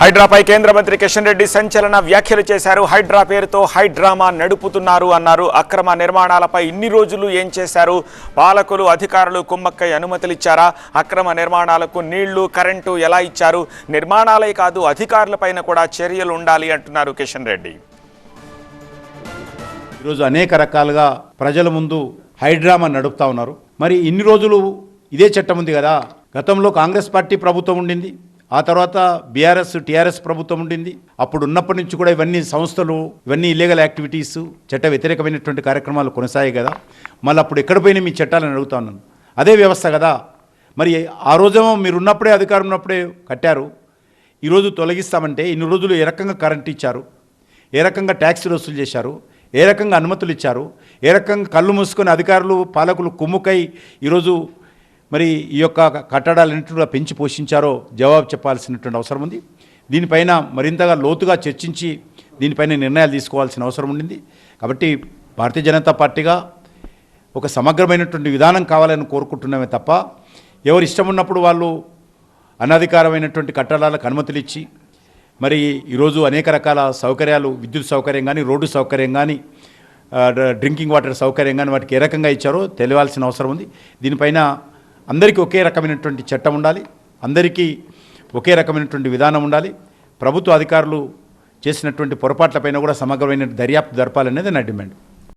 హైడ్రాపై కేంద్ర మంత్రి కిషన్ రెడ్డి సంచలన వ్యాఖ్యలు చేశారు. హైడ్రా పేరుతో హైడ్రామా నడుపుతున్నారు అన్నారు. అక్రమ నిర్మాణాలపై ఇన్ని రోజులు ఏం చేశారు? పాలకులు అధికారులు కుమ్మక్కై అనుమతులిచ్చారా? అక్రమ నిర్మాణాలకు నీళ్ళు కరెంటు ఎలా ఇచ్చారు? నిర్మాణాలే కాదు అధికారులపైన కూడా చర్యలు ఉండాలి అంటున్నారు కిషన్ రెడ్డి. ఈరోజు అనేక రకాలుగా ప్రజల ముందు హైడ్రామా నడుపుతా ఉన్నారు. మరి ఇన్ని రోజులు ఇదే చట్టం ఉంది కదా? గతంలో కాంగ్రెస్ పార్టీ ప్రభుత్వం ఉండింది. ఆ తర్వాత బీఆర్ఎస్ టీఆర్ఎస్ ప్రభుత్వం ఉండింది. అప్పుడు ఉన్నప్పటి నుంచి కూడా ఇవన్నీ సంస్థలు ఇవన్నీ ఇల్లీగల్ యాక్టివిటీస్ చట్ట వ్యతిరేకమైనటువంటి కార్యక్రమాలు కొనసాగాయి కదా. మళ్ళీ అప్పుడు ఎక్కడ పోయినా మీ చట్టాలను అడుగుతా ఉన్నాను. అదే వ్యవస్థ కదా. మరి ఆ రోజేమో మీరు ఉన్నప్పుడే అధికారం ఉన్నప్పుడే కట్టారు. ఈరోజు తొలగిస్తామంటే ఇన్ని రోజులు ఏ రకంగా కరెంట్ ఇచ్చారు? ఏ రకంగా ట్యాక్సీలు వసూలు చేశారు? ఏ రకంగా అనుమతులు ఇచ్చారు? ఏ రకంగా కళ్ళు మూసుకొని అధికారులు పాలకులు కుమ్ముకై ఈరోజు మరి ఈ యొక్క కట్టడాలన్నింటినీ కూడా పెంచి పోషించారో జవాబు చెప్పాల్సినటువంటి అవసరం ఉంది. దీనిపైన మరింతగా లోతుగా చర్చించి దీనిపైన నిర్ణయాలు తీసుకోవాల్సిన అవసరం ఉండింది. కాబట్టి భారతీయ జనతా పార్టీగా ఒక సమగ్రమైనటువంటి విధానం కావాలని కోరుకుంటున్నామే తప్ప ఎవరు ఇష్టం ఉన్నప్పుడు వాళ్ళు అనధికారమైనటువంటి కట్టడాలకు అనుమతులు ఇచ్చి మరి ఈరోజు అనేక రకాల సౌకర్యాలు విద్యుత్ సౌకర్యం కానీ రోడ్డు సౌకర్యం కానీ డ్రింకింగ్ వాటర్ సౌకర్యం కానీ వాటికి ఏ రకంగా ఇచ్చారో తెలియాల్సిన అవసరం ఉంది. దీనిపైన అందరికీ ఒకే రకమైనటువంటి చట్టం ఉండాలి అందరికీ ఒకే రకమైనటువంటి విధానం ఉండాలి. ప్రభుత్వ అధికారులు చేసినటువంటి పొరపాట్లపైన కూడా సమగ్రమైన దర్యాప్తు జరపాలనేది నా డిమాండ్.